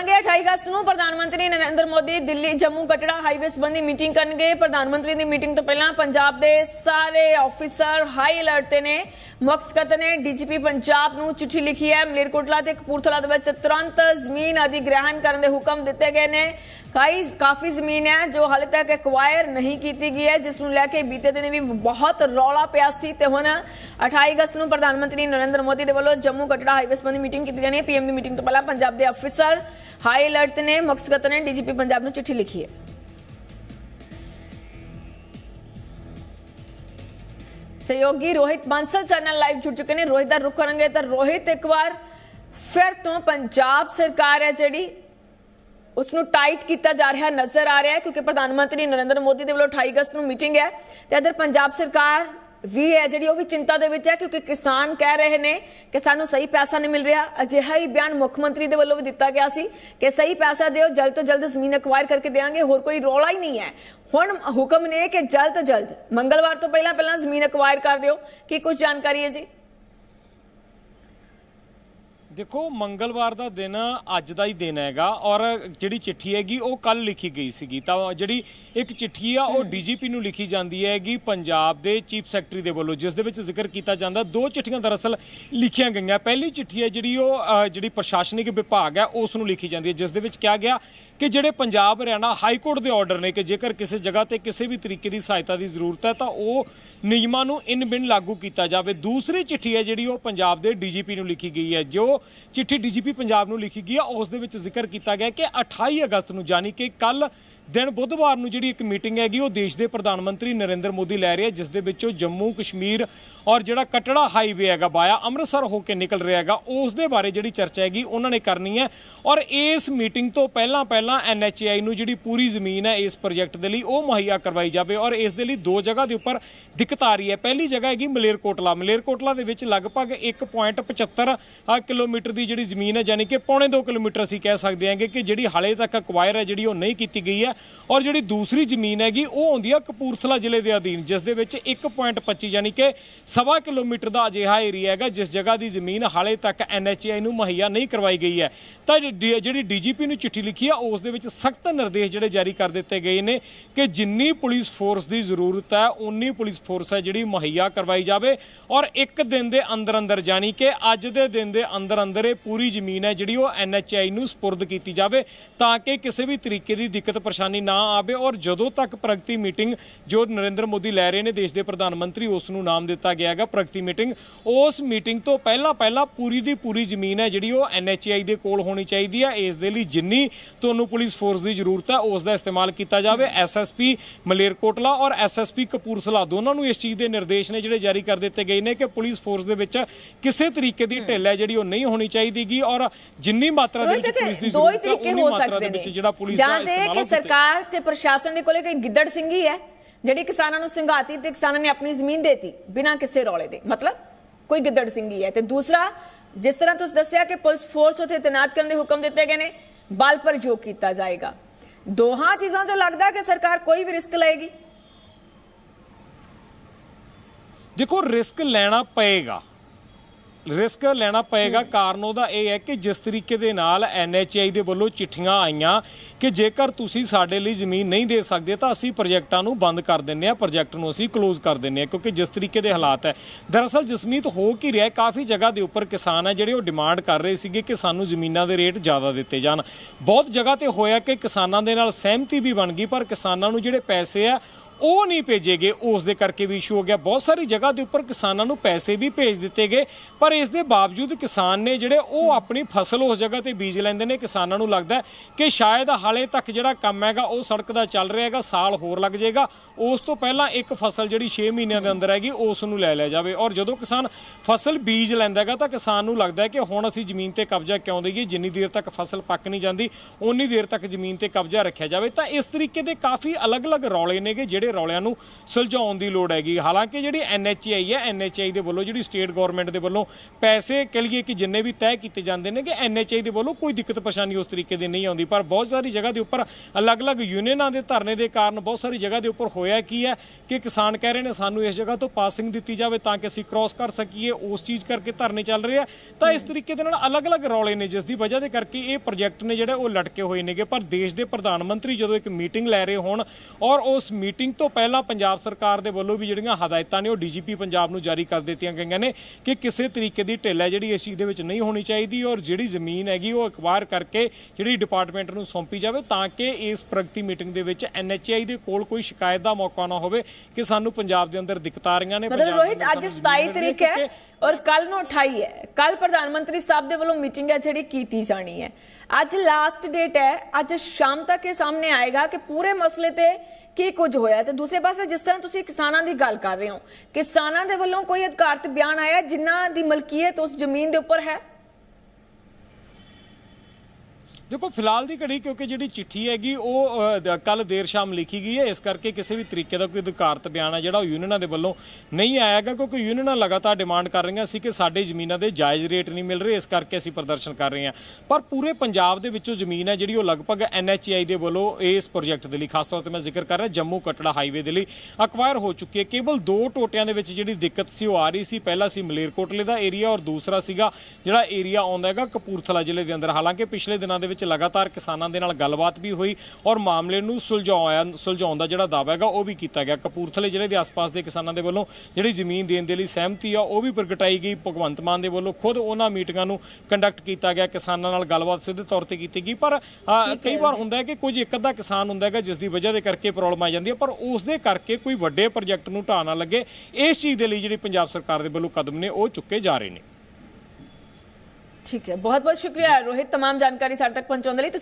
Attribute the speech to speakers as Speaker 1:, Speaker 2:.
Speaker 1: ਅੱਗੇ 28 ਅਗਸਤ ਨੂੰ ਪ੍ਰਧਾਨ ਮੰਤਰੀ ਨਰਿੰਦਰ ਮੋਦੀ ਦਿੱਲੀ ਜੰਮੂ ਕਟੜਾ ਹਾਈਵੇ ਸੰਬੰਧੀ ਮੀਟਿੰਗ ਕਰਨਗੇ। ਪ੍ਰਧਾਨ ਮੰਤਰੀ ਦੀ ਮੀਟਿੰਗ ਤੋਂ ਪਹਿਲਾਂ ਪੰਜਾਬ ਦੇ ਸਾਰੇ ਆਫੀਸਰ ਹਾਈ ਅਲਰਟ ਤੇ ਨੇ। ਮੁੱਖ ਨੇ ਡੀਜੀਪੀ ਪੰਜਾਬ ਨੂੰ ਚਿੱਠੀ ਲਿਖੀ ਹੈ। ਮਲੇਰਕੋਟਲਾ ਤੇ ਕਪੂਰਥਲਾ ਦੇ ਵਿੱਚ ਤੁਰੰਤ ਜ਼ਮੀਨ ਅਧਿਗ੍ਰਹਿਣ ਕਰਨ ਦੇ ਹੁਕਮ ਦਿੱਤੇ ਗਏ ਨੇ। ਕਈ ਕਾਫੀ ਜ਼ਮੀਨ ਹੈ ਜੋ ਹਾਲੇ ਤੱਕ ਐਕਵਾਇਰ ਨਹੀਂ ਕੀਤੀ ਗਈ ਹੈ। ਜਿਸ ਨੂੰ ਲੈ ਕੇ ਬੀਤੇ ਦਿਨ ਵੀ ਬਹੁਤ ਰੌਲਾ ਪਿਆ ਸੀ ਤੇ ਹੁਣ 28 ਅਗਸਤ ਨੂੰ ਪ੍ਰਧਾਨ ਮੰਤਰੀ ਨਰਿੰਦਰ ਮੋਦੀ ਦੇ ਵੱਲੋਂ ਜੰਮੂ ਕਟੜਾ ਹਾਈਵੇ ਸੰਬੰਧੀ ਮੀਟਿੰਗ ਕੀਤੀ ਜਾਣੀ ਹੈ। ਪੀਐਮ ਦੀ ਮੀਟਿੰਗ ਤੋਂ ਪਹਿਲਾਂ ਪੰਜਾਬ ਦੇ ਅਫਸਰ ਹਾਈ ਅਲਰਟ ਤੇ ਨੇ, ਮੁੱਖ ਨੇ ਡੀਜੀਪੀ ਪੰਜਾਬ ਨੂੰ ਚਿੱਠੀ ਲਿਖੀ ਹੈ। ਸਹਿਯੋਗੀ ਰੋਹਿਤ ਬਾਂਸਲ ਸਾਡੇ ਨਾਲ ਲਾਈਵ ਜੁੜ ਚੁੱਕੇ ਨੇ। ਰੋਹਿਤ ਦਾ ਰੁਖ ਕਰਾਂਗੇ ਤਾਂ ਰੋਹਿਤ ਇੱਕ ਵਾਰ ਫਿਰ ਤੋਂ ਪੰਜਾਬ ਸਰਕਾਰ ਹੈ ਜਿਹੜੀ ਉਸ ਨੂੰ ਟਾਈਟ ਕੀਤਾ ਜਾ ਰਿਹਾ, ਨਜ਼ਰ ਆ ਰਿਹਾ ਹੈ, ਕਿਉਂਕਿ ਪ੍ਰਧਾਨ ਮੰਤਰੀ ਨਰਿੰਦਰ ਮੋਦੀ ਦੇ ਵੱਲੋਂ 28 ਅਗਸਤ ਨੂੰ ਮੀਟਿੰਗ ਹੈ ਤੇ ਇਧਰ ਪੰਜਾਬ ਸਰਕਾਰ ਵੀ ਹੈ ਜਿਹੜੀ ਉਹ ਵੀ ਚਿੰਤਾ ਦੇ ਵਿੱਚ ਹੈ, ਕਿਉਂਕਿ ਕਿਸਾਨ ਕਹਿ ਰਹੇ ਨੇ ਕਿ ਸਾਨੂੰ ਸਹੀ ਪੈਸਾ ਨਹੀਂ ਮਿਲ ਰਿਹਾ। ਅਜਿਹਾ ਹੀ ਬਿਆਨ ਮੁੱਖ ਮੰਤਰੀ ਦੇ ਵੱਲੋਂ ਵੀ ਦਿੱਤਾ ਗਿਆ ਸੀ ਕਿ ਸਹੀ ਪੈਸਾ ਦਿਓ, ਜਲਦ ਤੋਂ ਜਲਦ ਜ਼ਮੀਨ ਅਕਵਾਇਰ ਕਰਕੇ ਦੇਵਾਂਗੇ, ਹੋਰ ਕੋਈ ਰੌਲਾ ਹੀ ਨਹੀਂ ਹੈ। ਹੁਣ ਹੁਕਮ ਨੇ ਕਿ ਜਲਦ ਤੋਂ ਜਲਦ ਮੰਗਲਵਾਰ ਤੋਂ ਪਹਿਲਾਂ ਪਹਿਲਾਂ ਜ਼ਮੀਨ ਅਕਵਾਇਰ ਕਰ ਦਿਓ। ਕੀ ਕੁਝ ਜਾਣਕਾਰੀ ਹੈ ਜੀ?
Speaker 2: ਦੇਖੋ ਮੰਗਲਵਾਰ ਦਾ ਦਿਨ ਅੱਜ ਦਾ ਹੀ ਦਿਨ ਹੈਗਾ ਔਰ ਜਿਹੜੀ ਚਿੱਠੀ ਹੈਗੀ ਉਹ ਕੱਲ ਲਿਖੀ ਗਈ ਸੀਗੀ। ਤਾਂ ਜਿਹੜੀ ਇੱਕ ਚਿੱਠੀ ਆ ਉਹ ਡੀਜੀਪੀ ਨੂੰ ਲਿਖੀ ਜਾਂਦੀ ਹੈਗੀ। ਪੰਜਾਬ ਦੇ ਚੀਫ ਸੈਕਟਰੀ ਦੇ ਵੱਲੋਂ ਜਿਸ ਦੇ ਵਿੱਚ ਜ਼ਿਕਰ ਕੀਤਾ ਜਾਂਦਾ ਦੋ ਚਿੱਠੀਆਂ ਦਰਅਸਲ ਲਿਖੀਆਂ ਗਈਆਂ। ਪਹਿਲੀ ਚਿੱਠੀ ਹੈ ਜਿਹੜੀ ਉਹ ਜਿਹੜੀ ਪ੍ਰਸ਼ਾਸਨਿਕ ਵਿਭਾਗ ਹੈ ਉਸ ਨੂੰ ਲਿਖੀ ਜਾਂਦੀ ਹੈ ਜਿਸ ਦੇ ਵਿੱਚ ਕਿਹਾ ਗਿਆ ਕਿ ਜਿਹੜੇ ਪੰਜਾਬ ਹਰਿਆਣਾ ਹਾਈ ਕੋਰਟ ਦੇ ਆਰਡਰ ਨੇ ਕਿ ਜੇਕਰ ਕਿਸੇ ਜਗ੍ਹਾ ਤੇ ਕਿਸੇ ਵੀ ਤਰੀਕੇ ਦੀ ਸਹਾਇਤਾ ਦੀ ਜ਼ਰੂਰਤ ਹੈ ਤਾਂ ਉਹ ਨਿਯਮਾਂ ਨੂੰ ਇਨ ਬਿਨ ਲਾਗੂ ਕੀਤਾ ਜਾਵੇ। ਦੂਸਰੀ ਚਿੱਠੀ ਹੈ ਜਿਹੜੀ ਉਹ ਪੰਜਾਬ ਦੇ ਡੀਜੀਪੀ ਨੂੰ ਲਿਖੀ ਗਈ ਹੈ ਜੋ ਚਿੱਠੀ ਡੀਜੀਪੀ ਪੰਜਾਬ ਨੂੰ ਲਿਖੀ ਗਈ ਹੈ। ਉਸ ਦੇ ਵਿੱਚ ਜ਼ਿਕਰ ਕੀਤਾ ਗਿਆ ਕਿ 28 ਅਗਸਤ ਨੂੰ ਯਾਨੀ ਕਿ ਕੱਲ ਦਿਨ ਬੁੱਧਵਾਰ ਨੂੰ ਜਿਹੜੀ ਇੱਕ ਮੀਟਿੰਗ ਹੈਗੀ ਉਹ ਦੇਸ਼ ਦੇ ਪ੍ਰਧਾਨ ਮੰਤਰੀ ਨਰਿੰਦਰ ਮੋਦੀ ਲੈ ਰਹੇ ਹੈ ਜਿਸ ਦੇ ਵਿੱਚ ਉਹ ਜੰਮੂ ਕਸ਼ਮੀਰ ਔਰ ਜਿਹੜਾ ਕਟੜਾ ਹਾਈਵੇ ਹੈਗਾ ਬਾਇਆ ਅੰਮ੍ਰਿਤਸਰ ਹੋ ਕੇ ਨਿਕਲ ਰਿਹਾ ਹੈਗਾ। ਉਸ ਦੇ ਬਾਰੇ ਜਿਹੜੀ ਚਰਚਾ ਹੈਗੀ ਉਹਨਾਂ ਨੇ ਕਰਨੀ ਹੈ। ਔਰ ਇਸ ਮੀਟਿੰਗ ਤੋਂ ਪਹਿਲਾਂ ਪਹਿਲਾਂ ਐਨਐਚਏਆਈ ਨੂੰ ਜਿਹੜੀ ਪੂਰੀ ਜ਼ਮੀਨ ਹੈ ਇਸ ਪ੍ਰੋਜੈਕਟ ਦੇ ਲਈ ਉਹ ਮੁਹੱਈਆ ਕਰਵਾਈ ਜਾਵੇ। ਔਰ ਇਸ ਦੇ ਲਈ ਦੋ ਜਗ੍ਹਾ ਦੇ ਉੱਪਰ ਦਿੱਕਤ ਆ ਰਹੀ ਹੈ। ਪਹਿਲੀ ਜਗ੍ਹਾ ਹੈਗੀ ਮਲੇਰਕੋਟਲਾ। ਮਲੇਰਕੋਟਲਾ ਦੇ ਵਿੱਚ ਲਗਭਗ 1.75 ਅ, ਕਿਲੋਮੀਟਰ ਦੀ ਜਿਹੜੀ ਜ਼ਮੀਨ ਹੈ ਯਾਨੀ ਕਿ ਪੌਣੇ 2 ਕਿਲੋਮੀਟਰ ਅਸੀਂ ਕਹਿ ਸਕਦੇ ਹਾਂਗੇ ਕਿ ਜਿਹੜੀ ਹਾਲੇ ਤੱਕ ਅਕਵਾਇਰ ਹੈ ਜਿਹੜੀ ਉਹ ਨਹੀਂ ਕੀਤੀ ਗਈ ਹੈ। ਔਰ ਜਿਹੜੀ ਦੂਸਰੀ ਜ਼ਮੀਨ ਹੈਗੀ, ਉਹ ਆਉਂਦੀ ਆ ਕਪੂਰਥਲਾ ਜ਼ਿਲ੍ਹੇ ਦੇ ਅਧੀਨ, ਜਿਸ ਦੇ ਵਿੱਚ 1.25 ਯਾਨੀ ਕਿ ਸਵਾ ਕਿਲੋਮੀਟਰ ਦਾ ਅਜਿਹਾ ਏਰੀਆ ਹੈਗਾ, ਜਿਸ ਜਗ੍ਹਾ ਦੀ ਜ਼ਮੀਨ ਹਾਲੇ ਤੱਕ ਐਨਐਚਏਆਈ ਨੂੰ ਮੁਹੱਈਆ ਨਹੀਂ ਕਰਵਾਈ ਗਈ ਹੈ। ਤਾਂ ਜਿਹੜੀ ਜਿਹੜੀ ਡੀਜੀਪੀ ਨੂੰ ਚਿੱਠੀ ਲਿਖੀ ਆ, ਉਸ ਦੇ ਵਿੱਚ ਸਖਤ ਨਿਰਦੇਸ਼ ਜਿਹੜੇ ਜਾਰੀ ਕਰ ਦਿੱਤੇ ਗਏ ਨੇ ਕਿ ਜਿੰਨੀ ਪੁਲਿਸ ਫੋਰਸ ਦੀ ਜ਼ਰੂਰਤ ਹੈ ਉਨੀ ਪੁਲਿਸ ਫੋਰਸ ਹੈ ਜਿਹੜੀ ਮੁਹੱਈਆ ਕਰਵਾਈ ਜਾਵੇ। ਔਰ ਇੱਕ ਦਿਨ ਦੇ ਅੰਦਰ ਅੰਦਰ ਜਾਨੀ ਕਿ ਅੱਜ ਦੇ ਦਿਨ ਦੇ ਅੰਦਰ ਅੰਦਰ ਇਹ ਪੂਰੀ ਜ਼ਮੀਨ ਹੈ ਜਿਹੜੀ ਉਹ ਐਨਐਚਆਈ ਨੂੰ ਸਪੁਰਦ ਕੀਤੀ ਜਾਵੇ, ਤਾਂ ਕਿ ਕਿਸੇ ਵੀ ਤਰੀਕੇ ਦੀ ਦਿੱਕਤ ਪਰੇਸ਼ਾਨੀ ਨਾ ਆਵੇ ਔਰ ਜਦੋਂ ਤੱਕ ਪ੍ਰਗਤੀ ਮੀਟਿੰਗ ਜੋ ਨਰਿੰਦਰ ਮੋਦੀ ਲੈ ਰਹੇ ਨੇ ਦੇਸ਼ ਦੇ ਪ੍ਰਧਾਨ ਮੰਤਰੀ ਉਸ ਨੂੰ ਨਾਮ ਦਿੱਤਾ ਗਿਆ ਹੈਗਾ ਪ੍ਰਗਤੀ ਮੀਟਿੰਗ ਉਸ ਮੀਟਿੰਗ ਤੋਂ ਪਹਿਲਾਂ ਪਹਿਲਾਂ ਪੂਰੀ ਦੀ ਪੂਰੀ ਜ਼ਮੀਨ ਹੈ ਜਿਹੜੀ ਉਹ ਐਨਐਚਆਈ ਦੇ ਕੋਲ ਹੋਣੀ ਚਾਹੀਦੀ ਹੈ। ਇਸ ਦੇ ਲਈ ਜਿੰਨੀ ਤੁਹਾਨੂੰ ਪੁਲਿਸ ਫੋਰਸ ਦੀ ਜ਼ਰੂਰਤ ਹੈ ਉਸ ਦਾ ਇਸਤੇਮਾਲ ਕੀਤਾ ਜਾਵੇ। ਐਸਐਸਪੀ ਮਲੇਰਕੋਟਲਾ ਔਰ ਐਸਐਸਪੀ ਕਪੂਰਥਲਾ ਦੋਨਾਂ ਨੂੰ ਇਸ ਚੀਜ਼ ਦੇ ਨਿਰਦੇਸ਼ ਨੇ ਜਿਹੜੇ ਜਾਰੀ ਕਰ ਦਿੱਤੇ ਗਏ ਨੇ ਕਿ ਪੁਲਿਸ ਫੋਰਸ ਦੇ ਵਿੱਚ ਕਿਸੇ ਤਰੀਕੇ ਦੀ ਢਿੱਲ ਹੈ ਜਿਹੜੀ ਉਹ ਨਹੀਂ ਹੋਣੀ ਚਾਹੀਦੀਗੀ ਔਰ ਜਿੰਨੀ ਮਾਤਰਾ ਦੇ ਵਿੱਚ ਪੁਲਿਸ ਦੀ ਜ਼ਰੂਰਤ ਹੈ ਉਨੀ ਮਾਤਰਾ ਦੇ ਵਿੱਚ ਜਿਹੜਾ ਪੁਲਿਸ ਦਾ ਇਸਤੇਮਾਲ ਕੀਤਾ
Speaker 1: ਸਰਕਾਰ ਤੇ ਪ੍ਰਸ਼ਾਸਨ ਦੇ ਕੋਲੇ ਕੋਈ ਗਿੱਦੜ ਸਿੰਘੀ ਹੈ, ਜਿਹੜੀ ਕਿਸਾਨਾਂ ਨੂੰ ਸੰਘਾਤੀ ਤੇ ਕਿਸਾਨਾਂ ਨੇ ਆਪਣੀ ਜ਼ਮੀਨ ਦੇਤੀ ਬਿਨਾਂ ਕਿਸੇ ਰੌਲੇ ਦੇ? ਮਤਲਬ ਕੋਈ ਗਿੱਦੜ ਸਿੰਘੀ ਹੈ। ਤੇ ਦੂਸਰਾ, ਜਿਸ ਤਰ੍ਹਾਂ ਤੁਸੀਂ ਦੱਸਿਆ ਕਿ ਪੁਲਿਸ ਫੋਰਸ ਉਥੇ ਤੈਨਾਤ ਕਰਨ ਦੇ ਹੁਕਮ ਦਿੱਤੇ ਗਏ ਨੇ, ਬਲ ਪਰ ਜੋ ਕੀਤਾ ਜਾਏਗਾ। ਦੋਹਾਂ ਚੀਜ਼ਾਂ 'ਚੋਂ ਲੱਗਦਾ ਕਿ ਸਰਕਾਰ ਕੋਈ ਵੀ ਰਿਸਕ ਲਏਗੀ?
Speaker 2: ਦੇਖੋ, ਰਿਸਕ ਲੈਣਾ ਪਏਗਾ। ਰਿਸਕ ਲੈਣਾ ਪਏਗਾ। ਕਾਰਨ ਉਹਦਾ ਇਹ ਹੈ ਕਿ ਜਿਸ ਤਰੀਕੇ ਦੇ ਨਾਲ ਐਨਐਚਆਈ ਦੇ ਵੱਲੋਂ ਚਿੱਠੀਆਂ ਆਈਆਂ ਕਿ ਜੇਕਰ ਤੁਸੀਂ ਸਾਡੇ ਲਈ ਜ਼ਮੀਨ ਨਹੀਂ ਦੇ ਸਕਦੇ ਤਾਂ ਅਸੀਂ ਪ੍ਰੋਜੈਕਟਾਂ ਨੂੰ ਬੰਦ ਕਰ ਦਿੰਨੇ ਆ ਪ੍ਰੋਜੈਕਟ ਨੂੰ ਅਸੀਂ ਕਲੋਜ਼ ਕਰ ਦਿੰਨੇ ਆ ਕਿਉਂਕਿ ਜਿਸ ਤਰੀਕੇ ਦੇ ਹਾਲਾਤ ਹੈ। ਦਰਅਸਲ ਜਸਮੀਤ ਹੋ ਕੀ ਰਿਹਾ ਕਾਫੀ ਜਗ੍ਹਾ ਦੇ ਉੱਪਰ ਕਿਸਾਨ ਹੈ ਜਿਹੜੇ ਉਹ ਡਿਮਾਂਡ ਕਰ ਰਹੇ ਸੀਗੇ ਕਿ ਸਾਨੂੰ ਜ਼ਮੀਨਾਂ ਦੇ ਰੇਟ ਜ਼ਿਆਦਾ ਦਿੱਤੇ ਜਾਣ। ਬਹੁਤ ਜਗ੍ਹਾ ਤੇ ਹੋਇਆ ਕਿ ਕਿਸਾਨਾਂ ਦੇ ਨਾਲ ਸਹਿਮਤੀ ਵੀ ਬਣ ਗਈ ਪਰ ਕਿਸਾਨਾਂ ਨੂੰ ਜਿਹੜੇ ਪੈਸੇ ਆ ਉਹ ਨਹੀਂ ਭੇਜੇ ਗਏ ਉਸ ਦੇ ਕਰਕੇ ਵੀ ਇਸ਼ੂ ਹੋ ਗਿਆ। ਬਹੁਤ ਸਾਰੀ ਜਗ੍ਹਾ ਦੇ ਉੱਪਰ ਕਿਸਾਨਾਂ ਨੂੰ ਪੈਸੇ ਵੀ ਭੇਜ ਦਿੱਤੇ ਗਏ। ਪਰ ਇਸ ਦੇ ਬਾਵਜੂਦ ਕਿਸਾਨ ਨੇ ਜਿਹੜੇ ਉਹ ਆਪਣੀ ਫਸਲ ਉਸ ਜਗ੍ਹਾ ਤੇ ਬੀਜ ਲੈਂਦੇ ਨੇ। ਕਿਸਾਨਾਂ ਨੂੰ ਲੱਗਦਾ ਕਿ ਸ਼ਾਇਦ ਹਾਲੇ ਤੱਕ ਜਿਹੜਾ ਕੰਮ ਹੈਗਾ, ਉਹ ਸੜਕ ਦਾ ਚੱਲ ਰਿਹਾ ਹੈਗਾ, ਸਾਲ ਹੋਰ ਲੱਗ ਜਾਏਗਾ। ਉਸ ਤੋਂ ਪਹਿਲਾਂ ਇੱਕ ਫਸਲ ਜਿਹੜੀ 6 ਮਹੀਨਿਆਂ ਦੇ ਅੰਦਰ ਹੈਗੀ, ਉਸ ਨੂੰ ਲੈ ਲਿਆ ਜਾਵੇ। ਔਰ ਜਦੋਂ ਕਿਸਾਨ ਫਸਲ ਬੀਜ ਲੈਂਦਾ ਹੈਗਾ, ਤਾਂ ਕਿਸਾਨ ਨੂੰ ਲੱਗਦਾ ਹੈ ਕਿ ਹੁਣ ਅਸੀਂ ਜ਼ਮੀਨ ਤੇ ਕਬਜ਼ਾ ਕਿਉਂ ਦਈਏ? ਜਿੰਨੀ ਦੇਰ ਤੱਕ ਫਸਲ ਪੱਕ ਨਹੀਂ ਜਾਂਦੀ ਉਨੀ ਦੇਰ ਤੱਕ ਜ਼ਮੀਨ ਤੇ ਕਬਜ਼ਾ ਰੱਖਿਆ ਜਾਵੇ। ਤਾਂ ਇਸ ਤਰੀਕੇ ਦੇ ਕਾਫੀ ਅਲੱਗ-ਅਲੱਗ ਰੌਲੇ ਨੇਗੇ, ਜਿਹੜੇ ਜਿਹੜੇ ਰੌਲਿਆਂ ਨੂੰ ਸੁਲਝਾਉਣ ਦੀ ਲੋੜ ਹੈਗੀ। ਹਾਲਾਂਕਿ ਜਿਹੜੀ ਐਨਐਚਆਈ ਹੈ ਐਨਐਚਆਈ ਦੇ ਵੱਲੋਂ ਜਿਹੜੀ ਸਟੇਟ ਗਵਰਨਮੈਂਟ ਦੇ ਵੱਲੋਂ ਪੈਸੇ ਕਹਿ ਲਈਏ ਕਿ ਜਿੰਨੇ ਵੀ ਤੈਅ ਕੀਤੇ ਜਾਂਦੇ ਨੇ ਕਿ ਐਨਐਚਆਈ ਦੇ ਵੱਲੋਂ ਕੋਈ ਦਿੱਕਤ ਪਰੇਸ਼ਾਨੀ ਉਸ ਤਰੀਕੇ ਦੀ ਨਹੀਂ ਆਉਂਦੀ। ਪਰ ਬਹੁਤ ਸਾਰੀ ਜਗ੍ਹਾ ਦੇ ਉੱਪਰ ਅਲੱਗ-ਅਲੱਗ ਯੂਨੀਅਨਾਂ ਦੇ ਧਰਨੇ ਦੇ ਕਾਰਨ ਬਹੁਤ ਸਾਰੀ ਜਗ੍ਹਾ ਦੇ ਉੱਪਰ ਹੋਇਆ ਕੀ ਹੈ ਕਿ ਕਿਸਾਨ ਕਹਿ ਰਹੇ ਨੇ ਸਾਨੂੰ ਇਸ ਜਗ੍ਹਾ ਤੋਂ ਪਾਸਿੰਗ ਦਿੱਤੀ ਜਾਵੇ ਤਾਂ ਕਿ ਅਸੀਂ ਕ੍ਰਾਸ ਕਰ ਸਕੀਏ, ਉਸ ਚੀਜ਼ ਕਰਕੇ ਧਰਨੇ ਚੱਲ ਰਹੇ ਆ। ਤਾਂ ਇਸ ਤਰੀਕੇ ਦੇ ਨਾਲ ਅਲੱਗ-ਅਲੱਗ ਰੌਲੇ ਨੇ, ਜਿਸ ਦੀ ਵਜ੍ਹਾ ਦੇ ਕਰਕੇ ਇਹ ਪ੍ਰੋਜੈਕਟ ਨੇ ਜਿਹੜੇ ਉਹ ਲਟਕੇ ਹੋਏ ਨੇਗੇ। ਪਰ ਦੇਸ਼ ਦੇ ਪ੍ਰਧਾਨ ਮੰਤਰੀ ਜਦੋਂ ਇੱਕ ਮੀਟਿੰਗ ਲੈ ਰਹੇ ਹੋਣ ਔਰ ਉਸ ਮੀਟਿੰਗ ਤੋਂ ਪਹਿਲਾਂ ਪੰਜਾਬ ਸਰਕਾਰ ਦੇ ਵੱਲੋਂ ਵੀ ਜਿਹੜੀਆਂ ਹਦਾਇਤਾਂ ਨੇ ਉਹ ਡੀਜੀਪੀ ਪੰਜਾਬ ਨੂੰ ਜਾਰੀ ਕਰ ਦਿੱਤੀਆਂ ਗਈਆਂ ਨੇ ਕਿ ਕਿਸੇ ਤਰੀਕੇ ਦੀ ਢਿੱਲ ਹੈ ਜਿਹੜੀ ਇਸ ਚੀਜ਼ ਦੇ ਵਿੱਚ ਨਹੀਂ ਹੋਣੀ ਚਾਹੀਦੀ ਔਰ ਜਿਹੜੀ ਜ਼ਮੀਨ ਹੈਗੀ ਉਹ ਅਕਵਾਇਰ ਕਰਕੇ ਜਿਹੜੀ ਡਿਪਾਰਟਮੈਂਟ ਨੂੰ ਸੌਂਪੀ ਜਾਵੇ ਤਾਂ ਕਿ ਇਸ ਪ੍ਰਗਤੀ ਮੀਟਿੰਗ ਦੇ ਵਿੱਚ ਐਨਐਚਆਈ ਦੇ ਕੋਲ ਕੋਈ ਸ਼ਿਕਾਇਤ ਦਾ ਮੌਕਾ ਨਾ ਹੋਵੇ ਕਿ ਸਾਨੂੰ ਪੰਜਾਬ ਦੇ ਅੰਦਰ ਦਿੱਕਤਾਂ ਆ ਰਹੀਆਂ ਨੇ
Speaker 1: ਮਤਲਬ ਰੋਹਿਤ ਅੱਜ
Speaker 2: ਸਾਨੂੰ
Speaker 1: 27
Speaker 2: ਜ਼ਮੀਨ
Speaker 1: ਤਰੀਕ ਹੈ ਔਰ ਕੱਲ ਨੂੰ 28 ਹੈ। ਕੱਲ ਪ੍ਰਧਾਨ ਮੰਤਰੀ ਸਾਹਿਬ ਦੇ ਵੱਲੋਂ ਮੀਟਿੰਗ ਹੈ ਜਿਹੜੀ ਕੀਤੀ ਜਾਣੀ ਹੈ। ਅੱਜ ਲਾਸਟ ਡੇਟ ਹੈ। ਅੱਜ ਸ਼ਾਮ ਤੱਕ ਇਹ ਸਾਹਮਣੇ ਆਏਗਾ ਕਿ ਪੂਰੇ ਮਸਲੇ ਤੇ ਕੀ ਕੁਝ ਹੋਇਆ ਤੇ ਦੂਸਰੇ ਪਾਸੇ ਜਿਸ ਤਰ੍ਹਾਂ ਤੁਸੀਂ ਕਿਸਾਨਾਂ ਦੀ ਗੱਲ ਕਰ ਰਹੇ ਹੋ, ਕਿਸਾਨਾਂ ਦੇ ਵੱਲੋਂ ਕੋਈ ਅਧਿਕਾਰਤ ਬਿਆਨ ਆਇਆ ਜਿਨ੍ਹਾਂ ਦੀ ਮਲਕੀਅਤ ਉਸ ਜ਼ਮੀਨ ਦੇ ਉੱਪਰ ਹੈ?
Speaker 2: ਦੇਖੋ, ਫਿਲਹਾਲ ਦੀ ਘੜੀ ਕਿਉਂਕਿ ਜਿਹੜੀ ਚਿੱਠੀ ਹੈਗੀ, ਉਹ ਕੱਲ ਦੇਰ ਸ਼ਾਮ ਲਿਖੀ ਗਈ ਹੈ। ਇਸ ਕਰਕੇ ਕਿਸੇ ਵੀ ਤਰੀਕੇ ਦਾ ਕੋਈ ਅਧਿਕਾਰਤ ਬਿਆਨ ਹੈ ਜਿਹੜਾ ਉਹ ਯੂਨੀਅਨਾਂ ਦੇ ਵੱਲੋਂ ਨਹੀਂ ਆਇਆਗਾ ਕਿਉਂਕਿ ਯੂਨੀਅਨਾਂ ਲਗਾਤਾਰ ਡਿਮਾਂਡ ਕਰ ਰਹੀਆਂ ਸੀ ਕਿ ਸਾਡੇ ਜ਼ਮੀਨਾਂ ਦੇ ਜਾਇਜ਼ ਰੇਟ ਨਹੀਂ ਮਿਲ ਰਹੇ। ਇਸ ਕਰਕੇ ਅਸੀਂ ਪ੍ਰਦਰਸ਼ਨ ਕਰ ਰਹੇ ਹਾਂ। ਪਰ ਪੂਰੇ ਪੰਜਾਬ ਦੇ ਵਿੱਚੋਂ ਜ਼ਮੀਨ ਹੈ ਜਿਹੜੀ ਉਹ ਲਗਭਗ ਐਨਐਚਆਈ ਦੇ ਵੱਲੋਂ ਇਸ ਪ੍ਰੋਜੈਕਟ ਦੇ ਲਈ, ਖਾਸ ਤੌਰ ਤੇ ਮੈਂ ਜ਼ਿਕਰ ਕਰ ਰਿਹਾ, ਜੰਮੂ ਕਟੜਾ ਹਾਈਵੇ ਦੇ ਲਈ ਅਕਵਾਇਰ ਹੋ ਚੁੱਕੀ ਹੈ। ਕੇਵਲ ਦੋ ਟੋਟਿਆਂ ਦੇ ਵਿੱਚ ਜਿਹੜੀ ਦਿੱਕਤ ਸੀ, ਉਹ ਆ ਰਹੀ ਸੀ। ਪਹਿਲਾ ਸੀ ਮਲੇਰਕੋਟਲੇ ਦਾ ਏਰੀਆ ਔਰ ਦੂਸਰਾ ਸੀਗਾ ਜਿਹੜਾ ਏਰੀਆ ਆਉਂਦਾ ਹੈਗਾ ਕਪੂਰਥਲਾ ਜ਼ਿਲ੍ਹੇ ਦੇ ਅੰਦਰ। ਹਾਲਾਂਕਿ ਪਿਛਲੇ ਦਿਨਾਂ ਦੇ ਵਿੱਚ ਲਗਾਤਾਰ ਕਿਸਾਨਾਂ ਦੇ ਨਾਲ ਗੱਲਬਾਤ ਵੀ ਹੋਈ ਔਰ ਮਾਮਲੇ ਨੂੰ ਸੁਲਝਾਉਆ ਸੁਲਝਾਉਣ ਦਾ ਜਿਹੜਾ ਦਾਅਵਾ ਹੈਗਾ ਉਹ ਵੀ ਕੀਤਾ ਗਿਆ। ਕਪੂਰਥਲੇ ਜ਼ਿਲ੍ਹੇ ਦੇ ਆਸ-ਪਾਸ ਦੇ ਕਿਸਾਨਾਂ ਦੇ ਵੱਲੋਂ ਜਿਹੜੀ ਜ਼ਮੀਨ ਦੇਣ ਦੇ ਲਈ ਸਹਿਮਤੀ ਆ ਉਹ ਵੀ ਪ੍ਰਗਟਾਈ ਗਈ। ਭਗਵੰਤ ਮਾਨ ਦੇ ਵੱਲੋਂ ਖੁਦ ਉਹਨਾਂ ਮੀਟਿੰਗਾਂ ਨੂੰ ਕੰਡਕਟ ਕੀਤਾ ਗਿਆ ਕਿਸਾਨਾਂ ਨਾਲ ਗੱਲਬਾਤ ਸਿੱਧੇ ਤੌਰ ਤੇ ਕੀਤੀ ਗਈ। ਪਰ ਕਈ ਵਾਰ ਹੁੰਦਾ ਹੈ ਕਿ ਕੁਝ ਇੱਕ ਅੱਧਾ ਕਿਸਾਨ ਹੁੰਦਾ ਹੈਗਾ ਜਿਸ ਦੀ ਵਜ੍ਹਾ ਦੇ ਕਰਕੇ ਪ੍ਰੋਬਲਮ ਆ ਜਾਂਦੀ ਹੈ ਪਰ ਉਸ ਦੇ ਕਰਕੇ ਕੋਈ ਵੱਡੇ ਪ੍ਰੋਜੈਕਟ ਨੂੰ ਢਾਹ ਨਾ ਲੱਗੇ। ਇਸ ਚੀਜ਼ ਦੇ ਲਈ ਜਿਹੜੀ ਪੰਜਾਬ ਸਰਕਾਰ ਦੇ ਵੱਲੋਂ ਕਦਮ ਨੇ ਉਹ ਚੁੱਕੇ ਜਾ ਰਹੇ ਨੇ।
Speaker 1: ਠੀਕ ਹੈ ਬਹੁਤ ਬਹੁਤ ਸ਼ੁਕਰੀਆ ਰੋਹਿਤ तमाम ਜਾਣਕਾਰੀ ਸਾਡੇ ਤੱਕ ਪਹੁੰਚਾਉਣ ਦੇ ਲਈ